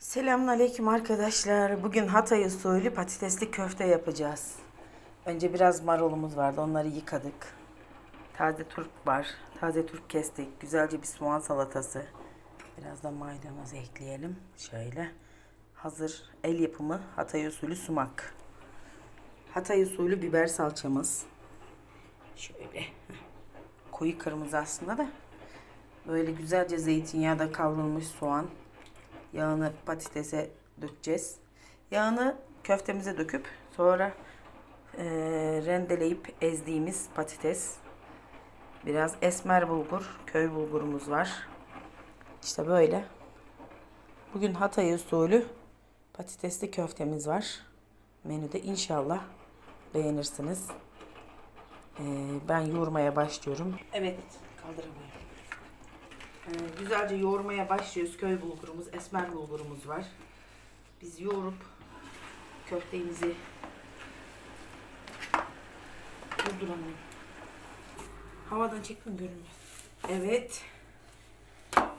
Selamünaleyküm arkadaşlar. Bugün Hatay usulü patatesli köfte yapacağız. Önce biraz marulumuz vardı. Onları yıkadık. Taze turp var. Taze turp kestik. Güzelce bir soğan salatası. Biraz da maydanoz ekleyelim. Şöyle. Hazır el yapımı Hatay usulü sumak. Hatay usulü biber salçamız. Şöyle. Koyu kırmızı aslında da. Böyle güzelce zeytinyağda kavrulmuş soğan. Yağını patatese dökeceğiz. Yağını köftemize döküp sonra eee, rendeleyip ezdiğimiz patates. Biraz esmer bulgur, köy bulgurumuz var. İşte böyle. Bugün Hatay usulü patatesli köftemiz var. Menüde inşallah beğenirsiniz. Eee, ben yoğurmaya başlıyorum. Evet, kaldıramıyorum. Ee, güzelce yoğurmaya başlıyoruz. Köy bulgurumuz, esmer bulgurumuz var. Biz yoğurup köftemizi durduramıyorum. Havadan çektim görünmez. Evet.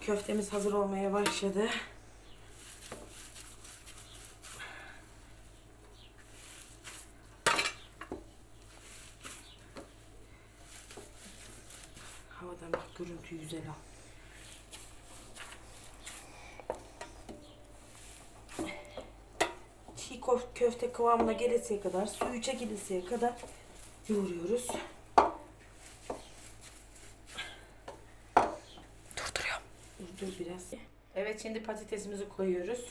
Köftemiz hazır olmaya başladı. Havadan bak görüntüyü güzel al. Köfte kıvamına gelesiye kadar, suyu çekilesiye kadar yoğuruyoruz. Durduruyorum. Durdur biraz. Evet şimdi patatesimizi koyuyoruz.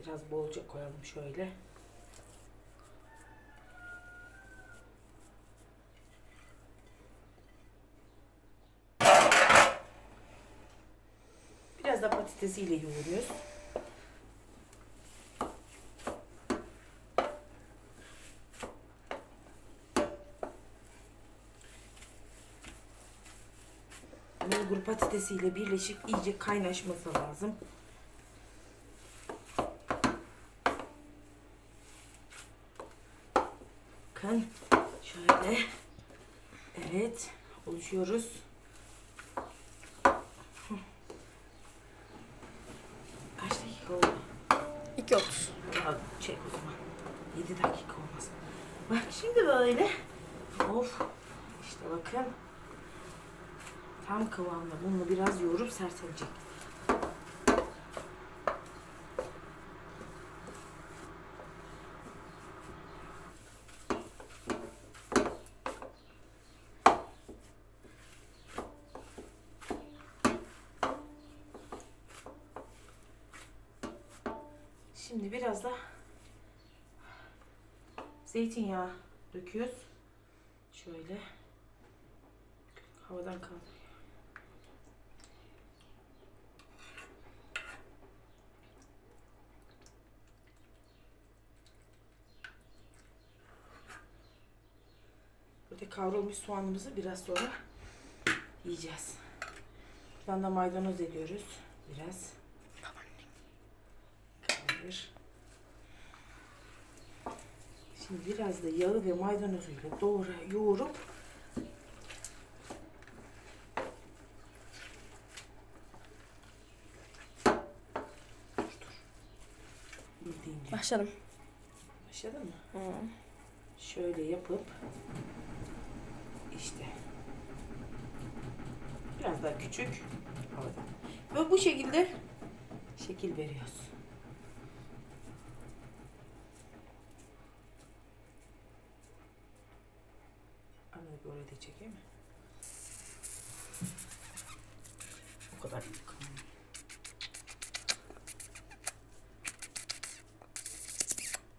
Biraz bolca koyalım şöyle. Biraz da patatesiyle yoğuruyoruz. Bulgur patatesiyle birleşik iyice kaynaşması lazım. Bakın şöyle. Evet oluşuyoruz. Kaç dakika oldu? 2.30. Ya çek o zaman. 7 dakika olmaz. Bak şimdi böyle. Of. İşte bakın. Tam kıvamda. Bunu biraz yoğurup serselecek. Şimdi biraz da zeytinyağı döküyoruz. Şöyle. Havadan kaldı. Burada kavrulmuş soğanımızı biraz sonra yiyeceğiz. Buradan da maydanoz ediyoruz. Biraz. Kaldır. Şimdi biraz da yağı ve maydanozuyla doğru yoğurup. Başladım. Başladın mı? Hı. Şöyle yapıp işte biraz daha küçük havada. Ve bu şekilde şekil veriyoruz. Ama böyle de çekeyim mi? O kadar yok.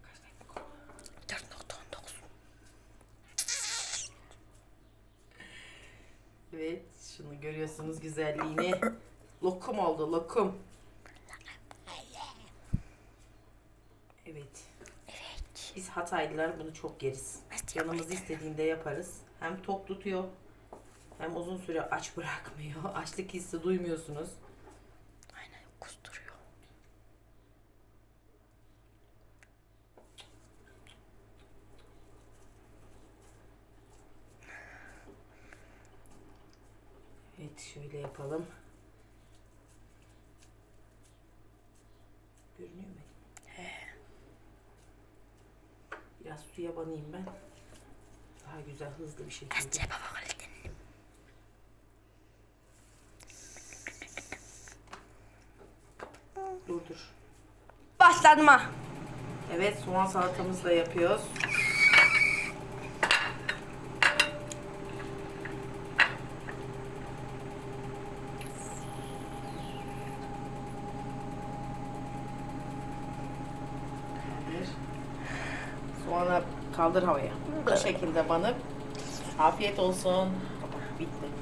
Kaç dakika oldu? 4.19. Evet, şunu görüyorsunuz güzelliğini. Lokum oldu, lokum. Evet. Evet. Biz Hataylılar bunu çok yeriz. Canımız istediğinde yaparız. Hem tok tutuyor, hem uzun süre aç bırakmıyor. Açlık hissi duymuyorsunuz. Şöyle yapalım. banıyor benim. Biraz suya banayım ben. Daha güzel hızlı bir şekilde. Bence baba kaliteli. Dur dur. Başladıma. Evet soğan salatamızı da yapıyoruz. Kaldır. Soğanı kaldır havaya. Bu şekilde banıp afiyet olsun. Bitti.